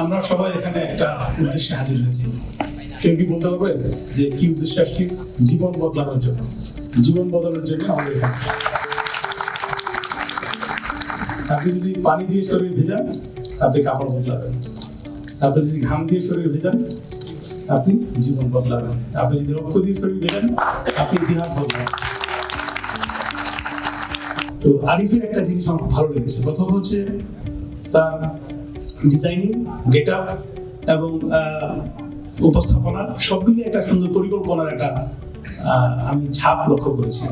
আমরা সবাই এখানে একটা উদ্দেশ্যে হাজির হয়েছি। কেউ কি বলতে পারবে যে কি উদ্দেশ্যে আসছি? জীবন বদলানোর জন্য। জীবন বদলানোর জন্য আমাদের আপনি যদি পানি দিয়ে শরীর ভেজান, আপনি কাপড় বদলাবেন। আপনি যদি ঘাম দিয়ে শরীর ভেজান, আপনি জীবন বদলাবেন। আপনি যদি রক্ত দিয়ে শরীর ভেজান, আপনি ইতিহাস বদলাবেন। তো আরিফের একটা জিনিস আমার ভালো লেগেছে। প্রথম হচ্ছে তার ডিজাইনিং গেট আপ এবং উপস্থাপনা সব মিলিয়ে একটা সুন্দর পরিকল্পনার একটা আমি ছাপ লক্ষ্য করেছি।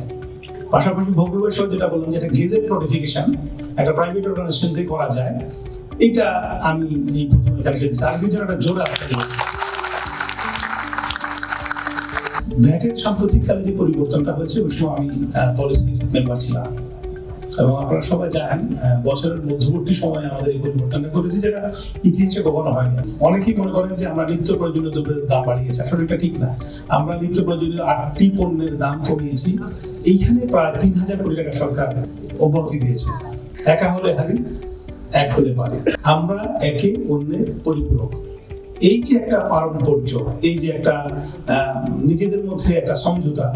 পাশাপাশি সহ যেটা বললাম যেটা গেজেট নোটিফিকেশন একটা প্রাইভেট অর্গানাইজেশন থেকে করা যায়। এটা আমি এই প্রথম এখানে আর একটা ভ্যাটের সাম্প্রতিককালে যে পরিবর্তনটা হয়েছে, ওই সময় আমি পলিসির মেম্বার ছিলাম। এবং আপনারা সবাই জানেন বছরের মধ্যবর্তী সময়ে আমাদের এই পরিবর্তনটা করেছি যেটা ইতিহাসে কখনো হয়নি। অনেকেই মনে করেন যে আমরা নিত্য প্রয়োজনীয় দ্রব্যের দাম বাড়িয়েছি, আসলে এটা ঠিক না। আমরা নিত্য প্রয়োজনীয় আটটি পণ্যের দাম কমিয়েছি, এইখানে প্রায় তিন হাজার কোটি টাকা সরকার অব্যাহতি দিয়েছে। একা হলে হারি, এক হলে পারে আমরা একে অন্যের পরিপূরক। এই যে একটা পারম্পর্য এই যে একটা নিজেদের মধ্যে একটা সমঝোতা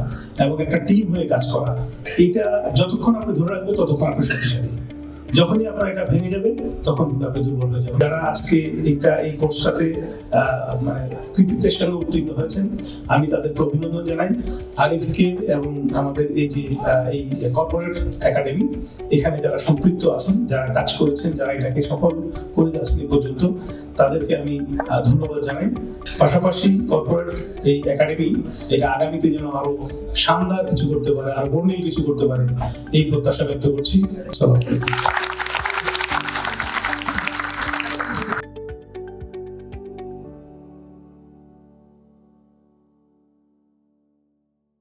এবং একটা টিম হয়ে কাজ করা, এটা যতক্ষণ আপনি ধরে রাখবেন ততক্ষণ আপনি শক্তিশালী। যখনই আপনার এটা ভেঙে যাবে, তখন আপনি দুর্বল হয়ে যাবেন। যারা আজকে এটা এই কোর্সটাতে মানে কৃতিত্বের সঙ্গে উত্তীর্ণ হয়েছেন। আমি তাদেরকে অভিনন্দন জানাই। আরিফকে এবং আমাদের এই যে এই কর্পোরেট একাডেমি এখানে যারা সম্পৃক্ত আছেন, যারা কাজ করেছেন, যারা এটাকে সফল করে যাচ্ছেন এই পর্যন্ত, তাদেরকে আমি ধন্যবাদ জানাই। পাশাপাশি কর্পোরেট এই একাডেমি এটা আগামীতে যেন আরও শানদার কিছু করতে পারে, আর বর্ণিল কিছু করতে পারে, এই প্রত্যাশা ব্যক্ত করছি। আলাইকুম।